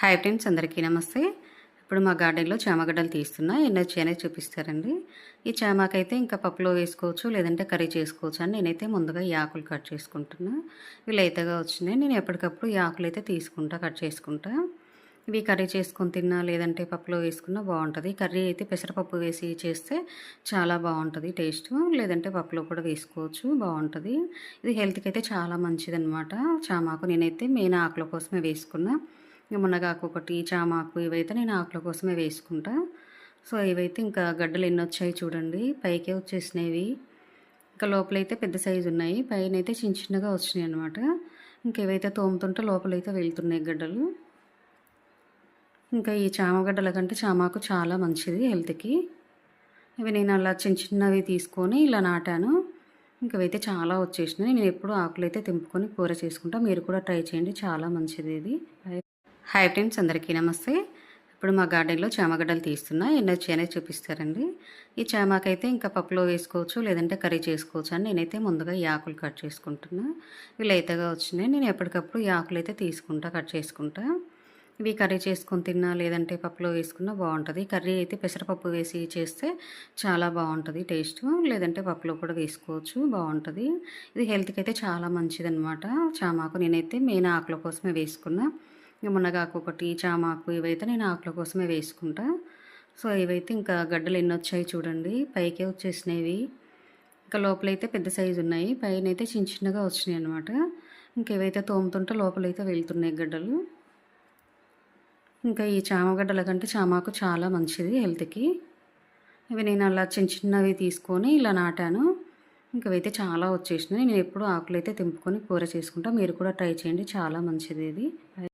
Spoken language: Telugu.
హాయ్ ఫ్రెండ్స్ అందరికీ నమస్తే. ఇప్పుడు మా గార్డెన్లో చామగడ్డలు తీస్తున్నా. ఎన్నో అనేది చూపిస్తారండి. ఈ చామాకైతే ఇంకా పప్పులో వేసుకోవచ్చు లేదంటే కర్రీ చేసుకోవచ్చు అని నేనైతే ముందుగా ఈ ఆకులు కట్ చేసుకుంటున్నా. ఇవి లేతగా వచ్చినాయి. నేను ఎప్పటికప్పుడు ఈ ఆకులు అయితే తీసుకుంటా కట్ చేసుకుంటా. ఇవి కర్రీ చేసుకొని తిన్నా లేదంటే పప్పులో వేసుకున్నా బాగుంటుంది. కర్రీ అయితే పెసరపప్పు వేసి చేస్తే చాలా బాగుంటుంది టేస్ట్. లేదంటే పప్పులో కూడా వేసుకోవచ్చు బాగుంటుంది. ఇది హెల్త్కి అయితే చాలా మంచిదన్నమాట. చామాకు నేనైతే మెయిన్ ఆకుల కోసమే వేసుకున్నా. ఇక మునగాకు ఒకటి చామాకు ఇవైతే నేను ఆకుల కోసమే వేసుకుంటా. సో ఇవైతే ఇంకా గడ్డలు ఎన్ని వచ్చాయి చూడండి. పైకే వచ్చేసినవి. ఇంకా లోపలైతే పెద్ద సైజు ఉన్నాయి. పైన అయితే చిన్న చిన్నగా వచ్చినాయి అనమాట ఇంకేవైతే తోముతుంటే లోపలైతే వెళ్తున్నాయి గడ్డలు. ఇంకా ఈ చామగడ్డల కంటే చామాకు చాలా మంచిది హెల్త్కి. ఇవి నేను అలా చిన్న చిన్నవి తీసుకొని ఇలా నాటాను. ఇంకవైతే చాలా వచ్చేసినాయి. నేను ఎప్పుడు ఆకులైతే తెంపుకొని కూర చేసుకుంటా. మీరు కూడా ట్రై చేయండి. చాలా మంచిది ఇది. హాయ్ ఫ్రెండ్స్ అందరికీ నమస్తే. ఇప్పుడు మా గార్డెన్లో చామగడ్డలు తీస్తున్నా. ఎన్ని వచ్చాయనే చూపిస్తారండి. ఈ చామాకైతే ఇంకా పప్పులో వేసుకోవచ్చు లేదంటే కర్రీ చేసుకోవచ్చు అని నేనైతే ముందుగా ఈ ఆకులు కట్ చేసుకుంటున్నా. ఇవి లేతగా వచ్చినాయి. నేను ఎప్పటికప్పుడు ఈ ఆకులు అయితే తీసుకుంటా కట్ చేసుకుంటా. ఇవి కర్రీ చేసుకొని తిన్నా లేదంటే పప్పులో వేసుకున్నా బాగుంటుంది. కర్రీ అయితే పెసరపప్పు వేసి చేస్తే చాలా బాగుంటుంది టేస్ట్. లేదంటే పప్పులో కూడా వేసుకోవచ్చు బాగుంటుంది. ఇది హెల్త్కి అయితే చాలా మంచిదన్నమాట. చామాకు నేనైతే మెయిన్ ఆకుల కోసమే వేసుకున్నా. మునగాకు ఒకటి చామాకు ఇవైతే నేను ఆకుల కోసమే వేసుకుంటా. సో ఇవైతే ఇంకా గడ్డలు ఎన్ని వచ్చాయి చూడండి. పైకే వచ్చేసినవి. ఇంకా లోపలైతే పెద్ద సైజు ఉన్నాయి. పైన అయితే చిన్న చిన్నగా వచ్చినాయి అనమాట ఇంకేవైతే తోముతుంటే లోపలైతే వెళ్తున్నాయి గడ్డలు. ఇంకా ఈ చామగడ్డల కంటే చామాకు చాలా మంచిది హెల్త్కి. ఇవి నేను అలా చిన్న చిన్నవి తీసుకొని ఇలా నాటాను. ఇంకవైతే చాలా వచ్చేసినాయి. నేను ఎప్పుడు ఆకులు అయితే తెంపుకొని కూర చేసుకుంటా. మీరు కూడా ట్రై చేయండి. చాలా మంచిది ఇది.